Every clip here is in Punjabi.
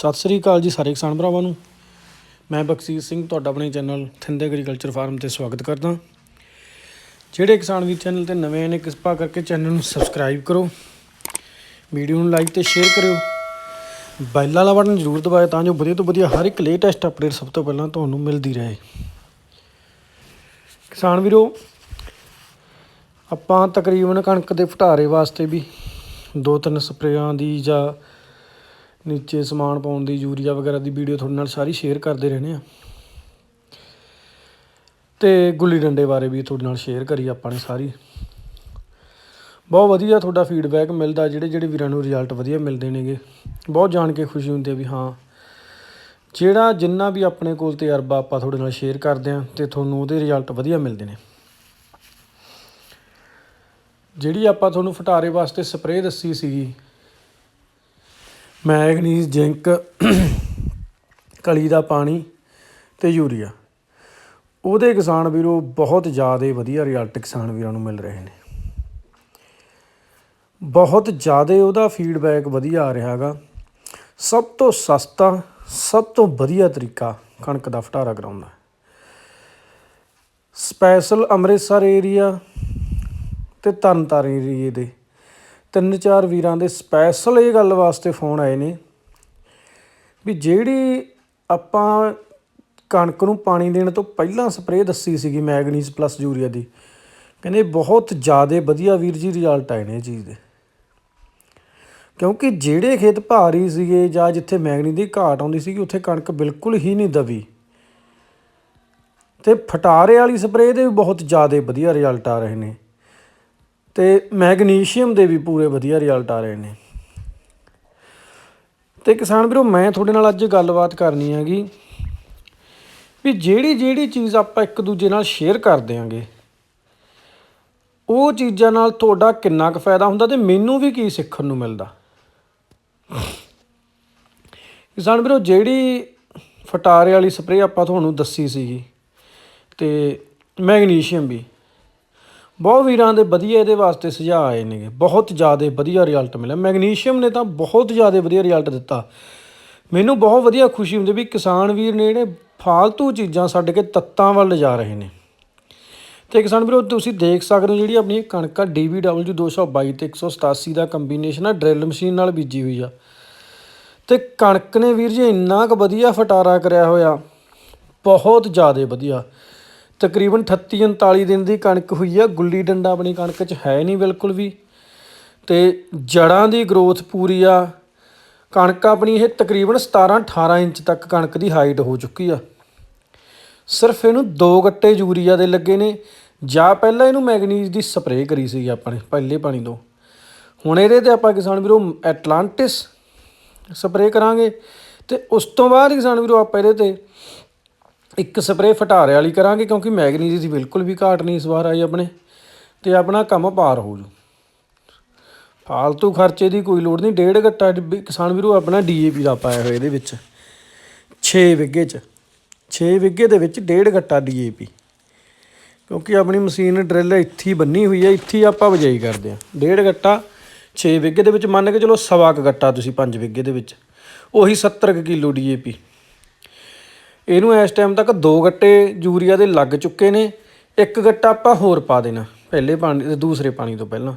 ਸਤਿ ਸ੍ਰੀ ਅਕਾਲ ਜੀ ਸਾਰੇ ਕਿਸਾਨ ਭਰਾਵਾਂ ਨੂੰ। ਮੈਂ ਬਖਸ਼ੀਸ਼ ਸਿੰਘ ਤੁਹਾਡਾ ਆਪਣੇ ਚੈਨਲ ਥਿੰਦ ਐਗਰੀਕਲਚਰ ਫਾਰਮ ਤੇ ਸਵਾਗਤ ਕਰਦਾ। ਜਿਹੜੇ ਕਿਸਾਨ ਵੀ ਚੈਨਲ ਤੇ ਨਵੇਂ ਨੇ, ਕਿਰਪਾ ਕਰਕੇ ਚੈਨਲ ਨੂੰ ਸਬਸਕ੍ਰਾਈਬ ਕਰੋ। ਵੀਡੀਓ ਨੂੰ ਲਾਈਕ ਤੇ ਸ਼ੇਅਰ ਕਰਿਓ। ਬੈਲ ਵਾਲਾ ਬਟਨ ਜ਼ਰੂਰ ਦਬਾਇਓ ਤਾਂ ਜੋ ਵਧੀਆ ਤੋਂ ਵਧੀਆ ਹਰ ਇੱਕ ਲੇਟੈਸਟ ਅਪਡੇਟ ਸਭ ਤੋਂ ਪਹਿਲਾਂ ਤੁਹਾਨੂੰ ਮਿਲਦੀ ਰਹੇ। ਕਿਸਾਨ ਵੀਰੋ, ਆਪਾਂ ਤਕਰੀਬਨ ਕਣਕ ਦੇ ਫਟਾਰੇ ਵਾਸਤੇ ਵੀ ਦੋ ਤਿੰਨ ਸਪਰੇਆਂ ਦੀ ਜਾਂ ਨੀਚੇ ਸਮਾਨ ਪਾਉਣ ਦੀ, ਯੂਰੀਆ ਵਗੈਰਾ ਦੀ ਵੀਡੀਓ ਤੁਹਾਡੇ ਨਾਲ ਸਾਰੀ ਸ਼ੇਅਰ ਕਰਦੇ ਰਹਿੰਦੇ ਆ ਤੇ ਗੁੱਲੀ ਡੰਡੇ ਬਾਰੇ ਵੀ ਤੁਹਾਡੇ ਨਾਲ ਸ਼ੇਅਰ ਕਰੀ ਆਪਾਂ ਨੇ ਸਾਰੀ। ਬਹੁਤ ਵਧੀਆ ਤੁਹਾਡਾ ਫੀਡਬੈਕ ਮਿਲਦਾ, ਜਿਹੜੇ ਜਿਹੜੇ ਵੀਰਾਂ ਨੂੰ ਰਿਜ਼ਲਟ ਵਧੀਆ ਮਿਲਦੇ ਨੇਗੇ। ਬਹੁਤ ਜਾਣ ਕੇ ਖੁਸ਼ੀ ਹੁੰਦੀ ਹੈ ਵੀ ਹਾਂ, ਜਿਹੜਾ ਜਿੰਨਾ ਵੀ ਆਪਣੇ ਕੋਲ ਤਜਰਬਾ ਆਪਾਂ ਤੁਹਾਡੇ ਨਾਲ ਸ਼ੇਅਰ ਕਰਦੇ ਆ ਤੇ ਤੁਹਾਨੂੰ ਉਹਦੇ ਰਿਜ਼ਲਟ ਵਧੀਆ ਮਿਲਦੇ ਨੇ। ਜਿਹੜੀ ਆਪਾਂ ਤੁਹਾਨੂੰ ਫਟਾਰੇ ਵਾਸਤੇ ਸਪਰੇਅ ਦੱਸੀ ਸੀਗੀ ਮੈਗਨੀਜ਼ ਜ਼ਿੰਕ ਕਲੀ ਦਾ ਪਾਣੀ ਅਤੇ ਯੂਰੀਆ। ਉਹਦੇ ਕਿਸਾਨ ਵੀਰੋ ਬਹੁਤ ਜ਼ਿਆਦਾ ਵਧੀਆ ਰਿਜ਼ਲਟ ਕਿਸਾਨ ਵੀਰਾਂ ਨੂੰ ਮਿਲ ਰਹੇ ਨੇ। ਬਹੁਤ ਜ਼ਿਆਦਾ ਉਹਦਾ ਫੀਡਬੈਕ ਵਧੀਆ ਆ ਰਿਹਾ ਹੈਗਾ। ਸਭ ਤੋਂ ਸਸਤਾ, ਸਭ ਤੋਂ ਵਧੀਆ ਤਰੀਕਾ ਕਣਕ ਦਾ ਫਟਾਰਾ ਕਰਾਉਣ ਸਪੈਸ਼ਲ ਅੰਮ੍ਰਿਤਸਰ ਏਰੀਆ ਤੇ ਤਰਨਤਾਰਨ ਏਰੀਏ ਦੇ ਤਿੰਨ ਚਾਰ ਵੀਰਾਂ ਦੇ ਸਪੈਸ਼ਲ ਇਹ ਗੱਲ ਵਾਸਤੇ ਫੋਨ ਆਏ ਨੇ ਵੀ ਜਿਹੜੀ ਆਪਾਂ ਕਣਕ ਨੂੰ ਪਾਣੀ ਦੇਣ ਤੋਂ ਪਹਿਲਾਂ ਸਪਰੇਅ ਦੱਸੀ ਸੀਗੀ ਮੈਗਨੀਜ਼ ਪਲੱਸ ਯੂਰੀਆ ਦੀ, ਕਹਿੰਦੇ ਬਹੁਤ ਜ਼ਿਆਦਾ ਵਧੀਆ ਵੀਰ ਜੀ ਰਿਜ਼ਲਟ ਆਏ ਨੇ ਇਹ ਚੀਜ਼ ਦੇ। ਕਿਉਂਕਿ ਜਿਹੜੇ ਖੇਤ ਭਾਰੀ ਸੀਗੇ ਜਾਂ ਜਿੱਥੇ ਮੈਗਨੀ ਦੀ ਘਾਟ ਆਉਂਦੀ ਸੀਗੀ, ਉੱਥੇ ਕਣਕ ਬਿਲਕੁਲ ਹੀ ਨਹੀਂ ਦਵੀ ਤੇ ਫਟਾਰੇ ਵਾਲੀ ਸਪਰੇਅ ਦੇ ਵੀ ਬਹੁਤ ਜ਼ਿਆਦਾ ਵਧੀਆ ਰਿਜ਼ਲਟ ਆ ਰਹੇ ਨੇ। ਤੇ ਮੈਗਨੀਸ਼ੀਅਮ ਦੇ ਵੀ ਪੂਰੇ ਵਧੀਆ ਰਿਜ਼ਲਟ ਆ ਰਹੇ ਨੇ। ਤੇ ਕਿਸਾਨ ਵੀਰੋ, ਮੈਂ ਤੁਹਾਡੇ ਨਾਲ ਅੱਜ ਗੱਲਬਾਤ ਕਰਨੀ ਹੈਗੀ ਵੀ ਜਿਹੜੀ ਜਿਹੜੀ ਚੀਜ਼ ਆਪਾਂ ਇੱਕ ਦੂਜੇ ਨਾਲ ਸ਼ੇਅਰ ਕਰ ਦਿਆਂਗੇ, ਉਹ ਚੀਜ਼ਾਂ ਨਾਲ ਤੁਹਾਡਾ ਕਿੰਨਾ ਕੁ ਫਾਇਦਾ ਹੁੰਦਾ ਤੇ ਮੈਨੂੰ ਵੀ ਕੀ ਸਿੱਖਣ ਨੂੰ ਮਿਲਦਾ? ਕਿਸਾਨ ਵੀਰੋ, ਜਿਹੜੀ ਫਟਾਰੇ ਵਾਲੀ ਸਪਰੇਅ ਆਪਾਂ ਤੁਹਾਨੂੰ ਦੱਸੀ ਸੀਗੀ ਤੇ ਮੈਗਨੀਸ਼ੀਅਮ ਵੀ ਬਹੁਤ ਵੀਰਾਂ ਦੇ ਵਧੀਆ ਇਹਦੇ ਵਾਸਤੇ ਸੁਝਾਅ ਆਏ ਨੇਗੇ। ਬਹੁਤ ਜ਼ਿਆਦਾ ਵਧੀਆ ਰਿਜ਼ਲਟ ਮਿਲਿਆ। ਮੈਗਨੀਸ਼ੀਅਮ ਨੇ ਤਾਂ ਬਹੁਤ ਜ਼ਿਆਦਾ ਵਧੀਆ ਰਿਜ਼ਲਟ ਦਿੱਤਾ। ਮੈਨੂੰ ਬਹੁਤ ਵਧੀਆ ਖੁਸ਼ੀ ਹੁੰਦੀ ਵੀ ਕਿਸਾਨ ਵੀਰ ਨੇ ਜਿਹੜੇ ਫਾਲਤੂ ਚੀਜ਼ਾਂ ਛੱਡ ਕੇ ਤੱਤਾਂ ਵੱਲ ਜਾ ਰਹੇ ਨੇ। ਤੇ ਕਿਸਾਨ ਵੀਰੋ, ਤੁਸੀਂ ਦੇਖ ਸਕਦੇ ਹੋ ਜਿਹੜੀ ਆਪਣੀ ਕਣਕ ਆ DBW 222 ਤੇ 187 ਦਾ ਕੰਬੀਨੇਸ਼ਨ ਆ ਡਰਿਲ ਮਸ਼ੀਨ ਨਾਲ ਬੀਜੀ ਹੋਈ ਆ। ਤੇ ਕਣਕ ਨੇ ਵੀਰ ਜੀ ਇੰਨਾ ਕੁ ਵਧੀਆ ਫਟਾਰਾ ਕਰਿਆ ਹੋਇਆ। ਬਹੁਤ ਜ਼ਿਆਦਾ ਵਧੀਆ। ਤਕਰੀਬਨ 38 39 ਦਿਨ ਦੀ ਕਣਕ ਹੋਈ ਆ। ਗੁੱਲੀ ਡੰਡਾ ਆਪਣੀ ਕਣਕ 'ਚ ਹੈ ਨਹੀਂ ਬਿਲਕੁਲ ਵੀ। ਤੇ ਜੜਾਂ ਦੀ ਗਰੋਥ ਪੂਰੀ ਆ। ਕਣਕ ਆਪਣੀ ਇਹ ਤਕਰੀਬਨ 17 18 ਇੰਚ ਤੱਕ ਕਣਕ ਦੀ ਹਾਈਟ ਹੋ ਚੁੱਕੀ ਆ। ਸਿਰਫ ਇਹਨੂੰ ਦੋ ਗੱਟੇ ਯੂਰੀਆ ਦੇ ਲੱਗੇ ਨੇ। ਜਾਂ ਪਹਿਲਾਂ ਇਹਨੂੰ ਮੈਗਨੀਜ਼ ਦੀ ਸਪਰੇਅ ਕਰੀ ਸੀ ਆਪਾਂ ਨੇ ਪਹਿਲੇ ਪਾਣੀ ਤੋਂ। ਹੁਣ ਇਹਦੇ ਤੇ ਆਪਾਂ ਕਿਸਾਨ ਵੀਰੋ ਐਟਲਾਂਟਿਸ ਸਪਰੇਅ ਕਰਾਂਗੇ। ਤੇ ਉਸ ਤੋਂ ਬਾਅਦ ਕਿਸਾਨ ਵੀਰੋ ਆਪਾਂ ਇਹਦੇ ਤੇ ਇੱਕ ਸਪਰੇਅ ਫਟਾਰੇ ਵਾਲੀ ਕਰਾਂਗੇ ਕਿਉਂਕਿ ਮੈਗਨੀਜ਼ ਦੀ ਬਿਲਕੁਲ ਵੀ ਘਾਟ ਨਹੀਂ ਇਸ ਵਾਰ ਆਈ ਆਪਣੇ ਤੇ ਆਪਣਾ ਕੰਮ ਪਾਰ ਹੋ ਜੂ। ਫਾਲਤੂ ਖਰਚੇ ਦੀ ਕੋਈ ਲੋੜ ਨਹੀਂ, ਡੇਢ ਗੱਟਾ ਡਿੱਬੀ- ਕਿਸਾਨ ਵੀਰੋ ਆਪਣਾ ਡੀਏਪੀ ਦਾ ਪਾਇਆ ਹੋਇਆ ਇਹਦੇ ਵਿੱਚ। 6 ਵਿੱਗੇ ਚ 6 ਵਿਗੇ ਦੇ ਵਿੱਚ ਡੇਢ ਗੱਟਾ ਡੀਏਪੀ। ਕਿਉਂਕਿ ਆਪਣੀ ਮਸ਼ੀਨ ਡਰਿਲ ਇੱਥੇ ਬੰਨੀ ਹੋਈ ਹੈ, ਇੱਥੇ ਹੀ ਆਪਾਂ ਬਜਾਈ ਕਰਦੇ ਆ ਡੇਢ ਗੱਟਾ 6 ਵਿਗੇ ਦੇ ਵਿੱਚ ਮੰਨ ਕੇ ਚਲੋ ਸਵਾ ਕੁ ਗੱਟਾ ਤੁਸੀਂ 5 ਵਿਗੇ ਦੇ ਵਿੱਚ। ਉਹੀ 70 ਕੁ ਕਿਲੋ ਡੀਏਪੀ। ਇਹਨੂੰ ਇਸ ਟਾਈਮ ਤੱਕ ਦੋ ਗੱਟੇ ਯੂਰੀਆ ਦੇ ਲੱਗ ਚੁੱਕੇ ਨੇ, ਇੱਕ ਗੱਟਾ ਆਪਾਂ ਹੋਰ ਪਾ ਦੇਣਾ, ਪਹਿਲੇ ਪਾਣੀ ਤੇ ਦੂਸਰੇ ਪਾਣੀ ਤੋਂ ਪਹਿਲਾਂ।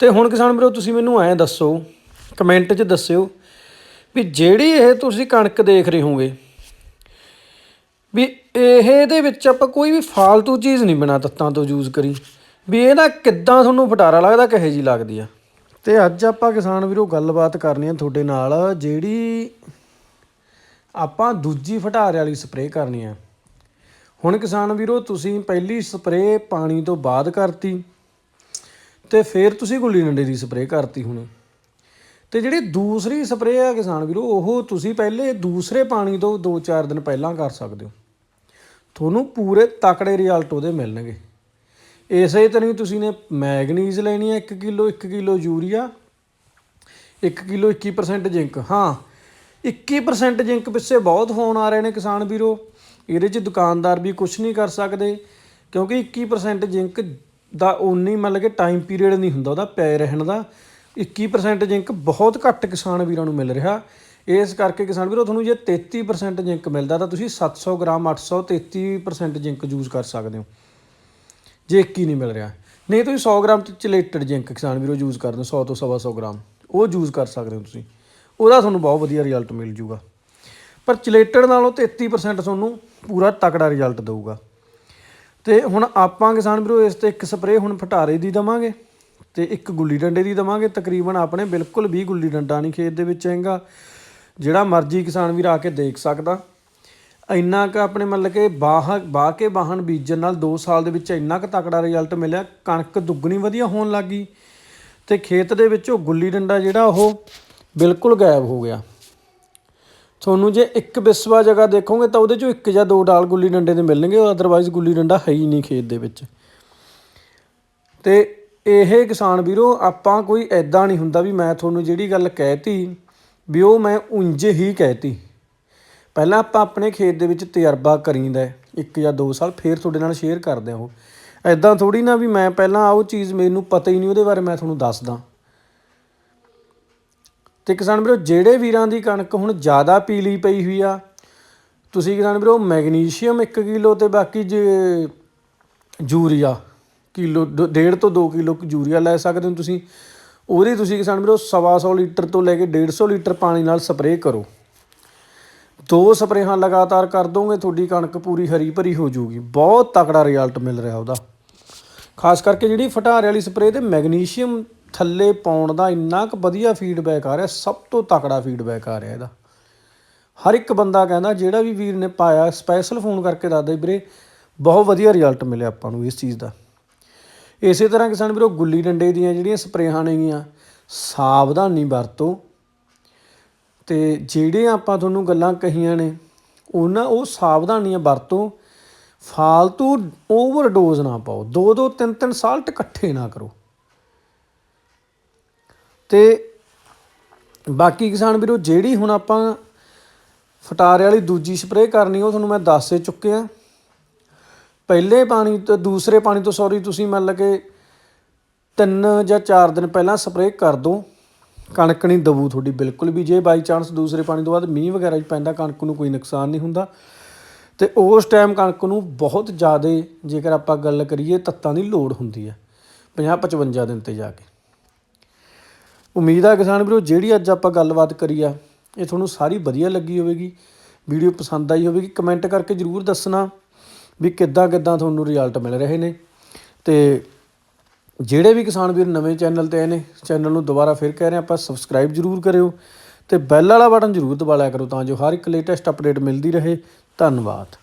ਤੇ ਹੁਣ ਕਿਸਾਨ ਵੀਰੋ, ਤੁਸੀਂ ਮੈਨੂੰ ਐਂ ਦੱਸੋ ਕਮੈਂਟ 'ਚ ਦੱਸਿਓ ਵੀ ਜਿਹੜੀ ਇਹ ਤੁਸੀਂ ਕਣਕ ਦੇਖ ਰਹੇ ਹੋਗੇ ਵੀ ਇਹ ਇਹਦੇ ਵਿੱਚ ਆਪਾਂ ਕੋਈ ਵੀ ਫਾਲਤੂ ਚੀਜ਼ ਨਹੀਂ ਬਣਾ ਤੱਤਾਂ ਤੋਂ ਯੂਜ਼ ਕਰੀ। ਵੀ ਇਹਦਾ ਕਿੱਦਾਂ ਤੁਹਾਨੂੰ ਫਟਾਰਾ ਲੱਗਦਾ, ਕਿਹੇ ਜੀ ਲੱਗਦੀ ਆ। ਤੇ ਅੱਜ ਆਪਾਂ ਕਿਸਾਨ ਵੀਰੋ, ਗੱਲਬਾਤ ਕਰਨੀ ਆ ਤੁਹਾਡੇ ਨਾਲ, ਜਿਹੜੀ ਆਪਾਂ ਦੂਜੀ ਫਟਾਰੇ ਵਾਲੀ ਸਪਰੇਅ ਕਰਨੀ ਹੈ। ਹੁਣ ਕਿਸਾਨ ਵੀਰੋ, ਤੁਸੀਂ ਪਹਿਲੀ ਸਪਰੇਅ ਪਾਣੀ ਤੋਂ ਬਾਅਦ ਕਰਤੀ ਤੇ ਫਿਰ ਤੁਸੀਂ ਗੁੱਲੀ ਡੰਡੇ ਦੀ ਸਪਰੇਅ ਕਰਤੀ ਹੁਣ। ਤੇ ਜਿਹੜੀ ਦੂਸਰੀ ਸਪਰੇਅ ਆ ਕਿਸਾਨ ਵੀਰੋ, ਉਹ ਤੁਸੀਂ ਪਹਿਲੇ ਦੂਸਰੇ ਪਾਣੀ ਤੋਂ 2-4 ਦਿਨ ਪਹਿਲਾਂ ਕਰ ਸਕਦੇ ਹੋ। ਤੁਹਾਨੂੰ ਪੂਰੇ ਤਕੜੇ ਰਿਜ਼ਲਟ ਉਹਦੇ ਮਿਲਣਗੇ। ਇਸੇ ਤਰ੍ਹਾਂ ਹੀ ਤੁਸੀਂ ਨੇ ਮੈਗਨੀਜ਼ ਲੈਣੀ ਹੈ 1 kilo 1 kilo urea 1 kilo 21% zinc. ਹਾਂ 21% ਜ਼ਿੰਕ ਪਿੱਛੇ ਬਹੁਤ ਫੋਨ ਆ ਰਹੇ ਨੇ ਕਿਸਾਨ ਵੀਰੋ। ਇਹਦੇ 'ਚ ਦੁਕਾਨਦਾਰ ਵੀ ਕੁਝ ਨਹੀਂ ਕਰ ਸਕਦੇ, ਕਿਉਂਕਿ 21% ਜ਼ਿੰਕ ਦਾ ਉਨੀ ਮਤਲਬ ਕਿ ਟਾਈਮ ਪੀਰੀਅਡ ਨਹੀਂ ਹੁੰਦਾ, ਉਹਦਾ ਪੈ ਰਹਿਣ ਦਾ। 21% ਜ਼ਿੰਕ ਬਹੁਤ ਘੱਟ ਕਿਸਾਨ ਵੀਰਾਂ ਨੂੰ ਮਿਲ ਰਿਹਾ। ਇਸ ਕਰਕੇ ਕਿਸਾਨ ਵੀਰੋ, ਤੁਹਾਨੂੰ ਜੇ 33% ਜ਼ਿੰਕ ਮਿਲਦਾ, ਤਾਂ ਤੁਸੀਂ 700 ਗ੍ਰਾਮ 800 33% ਜ਼ਿੰਕ ਯੂਜ਼ ਕਰ ਸਕਦੇ ਹੋ। ਜੇ ਇੱਕ ਹੀ ਨਹੀਂ ਮਿਲ ਰਿਹਾ। ਨਹੀਂ, ਤੁਸੀਂ 100 ਗ੍ਰਾਮ ਚਲੇਟਡ ਜ਼ਿੰਕ ਕਿਸਾਨ ਵੀਰੋ ਯੂਜ਼ ਕਰਦੇ ਹੋ 100 ਤੋਂ ਸਵਾ 100 ਗ੍ਰਾਮ। ਉਹ ਯੂਜ਼ ਕਰ ਸਕਦੇ ਹੋ ਤੁਸੀਂ। ਉਹਦਾ ਤੁਹਾਨੂੰ ਬਹੁਤ ਵਧੀਆ ਰਿਜ਼ਲਟ ਮਿਲ ਜੂਗਾ। ਪਰ ਚਲੇਟਡ ਨਾਲੋਂ 33% ਤੁਹਾਨੂੰ ਪੂਰਾ ਤਕੜਾ ਰਿਜ਼ਲਟ ਦੇਊਗਾ। ਤੇ ਹੁਣ ਆਪਾਂ ਕਿਸਾਨ ਵੀਰੋ, ਇਸ ਤੇ ਇੱਕ ਸਪਰੇਅ ਹੁਣ ਫਟਾਰੇ ਦੀ ਦਵਾਂਗੇ ਤੇ ਇੱਕ ਗੁੱਲੀ ਡੰਡੇ ਦੀ ਦਵਾਂਗੇ। ਤਕਰੀਬਨ ਆਪਣੇ ਬਿਲਕੁਲ ਵੀ ਗੁੱਲੀ ਡੰਡਾ ਨਹੀਂ ਖੇਤ ਦੇ ਵਿੱਚ ਹੈਗਾ। ਜਿਹੜਾ ਮਰਜ਼ੀ ਕਿਸਾਨ ਵੀਰ ਆ ਕੇ ਦੇਖ ਸਕਦਾ। ਇੰਨਾ ਕੁ ਆਪਣੇ ਮਤਲਬ ਕਿ ਬਾਹ ਬਾਹ ਕੇ ਬਾਹਣ ਬੀਜਣ ਨਾਲ 2 ਸਾਲ ਦੇ ਵਿੱਚ ਇੰਨਾ ਕੁ ਤਕੜਾ ਰਿਜ਼ਲਟ ਮਿਲਿਆ। ਕਣਕ ਦੁੱਗਣੀ ਵਧੀਆ ਹੋਣ ਲੱਗੀ ਤੇ ਖੇਤ ਦੇ ਵਿੱਚ ਉਹ ਗੁੱਲੀ ਡੰਡਾ ਜਿਹੜਾ ਉਹ ਬਿਲਕੁਲ ਗਾਇਬ ਹੋ ਗਿਆ। ਤੁਹਾਨੂੰ ਜੇ ਇੱਕ ਬਿਸਵਾ ਜਗ੍ਹਾ ਦੇਖੋਗੇ ਤਾਂ ਉਹਦੇ ਚੋਂ ਇੱਕ ਜਾਂ ਦੋ ਡਾਲ ਗੁੱਲੀ ਡੰਡੇ ਦੇ ਮਿਲਣਗੇ ਅਦਰਵਾਈਜ਼ ਗੁੱਲੀ ਡੰਡਾ ਹੈ ਹੀ ਨਹੀਂ ਖੇਤ ਦੇ ਵਿੱਚ। ਤੇ ਇਹ ਕਿਸਾਨ ਵੀਰੋ, ਆਪਾਂ ਕੋਈ ਐਦਾਂ ਨਹੀਂ ਹੁੰਦਾ ਵੀ ਮੈਂ ਤੁਹਾਨੂੰ ਜਿਹੜੀ ਗੱਲ ਕਹਿਤੀ ਵੀ ਉਹ ਮੈਂ ਉਂਝ ਹੀ ਕਹਿਤੀ। ਪਹਿਲਾਂ ਆਪਾਂ ਆਪਣੇ ਖੇਤ ਦੇ ਵਿੱਚ ਤਜਰਬਾ ਕਰੀਂਦਾ ਇੱਕ ਜਾਂ ਦੋ ਸਾਲ ਫੇਰ ਤੁਹਾਡੇ ਨਾਲ ਸ਼ੇਅਰ ਕਰਦੇ ਹਾਂ ਉਹ। ਐਦਾਂ ਥੋੜੀ ਨਾ ਵੀ ਮੈਂ ਪਹਿਲਾਂ ਆਹ ਉਹ ਚੀਜ਼ ਮੈਨੂੰ ਪਤਾ ਹੀ ਨਹੀਂ ਉਹਦੇ ਬਾਰੇ ਮੈਂ ਤੁਹਾਨੂੰ ਦੱਸਦਾ। ਤੇ ਕਿਸਾਨ ਵੀਰੋ, ਜਿਹੜੇ ਵੀਰਾਂ ਦੀ ਕਣਕ ਹੁਣ ਜ਼ਿਆਦਾ ਪੀਲੀ ਪਈ ਹੋਈ ਆ, ਤੁਸੀਂ ਕਿਸਾਨ ਵੀਰੋ, ਮੈਗਨੀਸ਼ੀਅਮ 1 ਕਿਲੋ ਤੇ ਬਾਕੀ ਜੇ ਯੂਰੀਆ, ਕਿਲੋ ਡ- ਡੇਢ ਤੋਂ 2 ਕਿਲੋ ਯੂਰੀਆ ਲੈ ਸਕਦੇ ਹੋ ਤੁਸੀਂ। ਉਹਦੀ ਤੁਸੀਂ ਕਿਸਾਨ ਵੀਰੋ, ਸਵਾ ਸੌ ਲੀਟਰ ਤੋਂ ਲੈ ਕੇ 150 ਲੀਟਰ ਪਾਣੀ ਨਾਲ ਸਪਰੇਅ ਕਰੋ। ਦੋ ਸਪਰੇਹਾਂ ਲਗਾਤਾਰ ਕਰ ਦੋਗੇ, ਤੁਹਾਡੀ ਕਣਕ ਪੂਰੀ ਹਰੀ ਭਰੀ ਹੋ ਜਾਊਗੀ। ਬਹੁਤ ਤਕੜਾ ਰਿਜ਼ਲਟ ਮਿਲ ਰਿਹਾ ਉਹਦਾ। ਖਾਸ ਕਰਕੇ ਜਿਹੜੀ ਫਟਾਰੇ ਵਾਲੀ ਸਪਰੇਅ ਤੇ ਮੈਗਨੀਸ਼ੀਅਮ ਥੱਲੇ ਪਾਉਣ ਦਾ ਇੰਨਾ ਕੁ ਵਧੀਆ ਫੀਡਬੈਕ ਆ ਰਿਹਾ, ਸਭ ਤੋਂ ਤਕੜਾ ਫੀਡਬੈਕ ਆ ਰਿਹਾ ਇਹਦਾ। ਹਰ ਇੱਕ ਬੰਦਾ ਕਹਿੰਦਾ, ਜਿਹੜਾ ਵੀ ਵੀਰ ਨੇ ਪਾਇਆ ਸਪੈਸ਼ਲ ਫੋਨ ਕਰਕੇ ਦੱਸਦਾ ਵੀਰੇ, ਬਹੁਤ ਵਧੀਆ ਰਿਜ਼ਲਟ ਮਿਲਿਆ ਆਪਾਂ ਨੂੰ ਇਸ ਚੀਜ਼ ਦਾ। ਇਸੇ ਤਰ੍ਹਾਂ ਕਿਸਾਨ ਵੀਰੋ, ਗੁੱਲੀ ਡੰਡੇ ਦੀਆਂ ਜਿਹੜੀਆਂ ਸਪਰੇਹਾਂ ਨੇਗੀਆਂ, ਸਾਵਧਾਨੀ ਵਰਤੋ। ਤੇ ਜਿਹੜੇ ਆਪਾਂ ਤੁਹਾਨੂੰ ਗੱਲਾਂ ਕਹੀਆਂ ਨੇ, ਉਹਨਾਂ, ਉਹ ਸਾਵਧਾਨੀਆਂ ਵਰਤੋ। ਫਾਲਤੂ ਓਵਰਡੋਜ਼ ਨਾ ਪਾਓ। ਦੋ ਦੋ ਤਿੰਨ ਤਿੰਨ ਸਾਲਟ ਇਕੱਠੇ ਨਾ ਕਰੋ। ਤੇ ਬਾਕੀ ਕਿਸਾਨ ਵੀਰੋ, ਜਿਹੜੀ ਹੁਣ ਆਪਾਂ ਫਟਾਰੇ ਵਾਲੀ ਦੂਜੀ ਸਪਰੇਅ ਕਰਨੀ, ਉਹ ਤੁਹਾਨੂੰ ਮੈਂ ਦੱਸ ਹੀ ਚੁੱਕਿਆ ਪਹਿਲੇ ਪਾਣੀ ਤੋਂ, ਦੂਸਰੇ ਪਾਣੀ ਤੋਂ ਸੌਰੀ ਤੁਸੀਂ ਮੰਨ ਲਗੇ ਤਿੰਨ ਜਾਂ ਚਾਰ ਦਿਨ ਪਹਿਲਾਂ ਸਪਰੇਅ ਕਰ ਦਿਓ ਕਣਕ ਨਹੀਂ ਦਬੂ ਤੁਹਾਡੀ, ਬਿਲਕੁਲ ਵੀ। ਜੇ ਬਾਈ ਚਾਂਸ ਦੂਸਰੇ ਪਾਣੀ ਤੋਂ ਬਾਅਦ ਮੀਂਹ ਵਗੈਰਾ 'ਚ ਪੈਂਦਾ, ਕਣਕ ਨੂੰ ਕੋਈ ਨੁਕਸਾਨ ਨਹੀਂ ਹੁੰਦਾ। ਤੇ ਉਸ ਟਾਈਮ ਕਣਕ ਨੂੰ ਬਹੁਤ ਜ਼ਿਆਦਾ, ਜੇਕਰ ਆਪਾਂ ਗੱਲ ਕਰੀਏ, ਤੱਤਾਂ ਦੀ ਲੋੜ ਹੁੰਦੀ ਹੈ। 50 55 ਦਿਨ ਤੇ ਜਾ ਕੇ। ਉਮੀਦ ਆ ਕਿਸਾਨ ਵੀਰੋ, ਜਿਹੜੀ ਅੱਜ ਆਪਾਂ ਗੱਲਬਾਤ ਕਰੀ ਆ, ਇਹ ਤੁਹਾਨੂੰ ਸਾਰੀ ਵਧੀਆ ਲੱਗੀ ਹੋਵੇਗੀ। ਵੀਡੀਓ ਪਸੰਦ ਆਈ ਹੋਵੇਗੀ, ਕਮੈਂਟ ਕਰਕੇ ਜਰੂਰ ਦੱਸਣਾ ਵੀ ਕਿੱਦਾਂ ਕਿੱਦਾਂ ਤੁਹਾਨੂੰ ਰਿਜ਼ਲਟ ਮਿਲ ਰਹੇ ਨੇ। ਤੇ ਜਿਹੜੇ ਵੀ ਕਿਸਾਨ ਵੀਰ ਨਵੇਂ ਚੈਨਲ ਤੇ ਆਏ ਨੇ, ਚੈਨਲ ਨੂੰ ਦੁਬਾਰਾ ਫਿਰ ਕਹਿ ਰਹੇ ਹਾਂ ਆਪਾਂ ਸਬਸਕ੍ਰਾਈਬ ਜਰੂਰ ਕਰਿਓ ਤੇ ਬੈਲ ਵਾਲਾ ਬਟਨ ਜਰੂਰ ਦਬਾ ਲਿਆ ਕਰੋ ਤਾਂ ਜੋ ਹਰ ਇੱਕ ਲੇਟੈਸਟ ਅਪਡੇਟ ਮਿਲਦੀ ਰਹੇ। ਧੰਨਵਾਦ।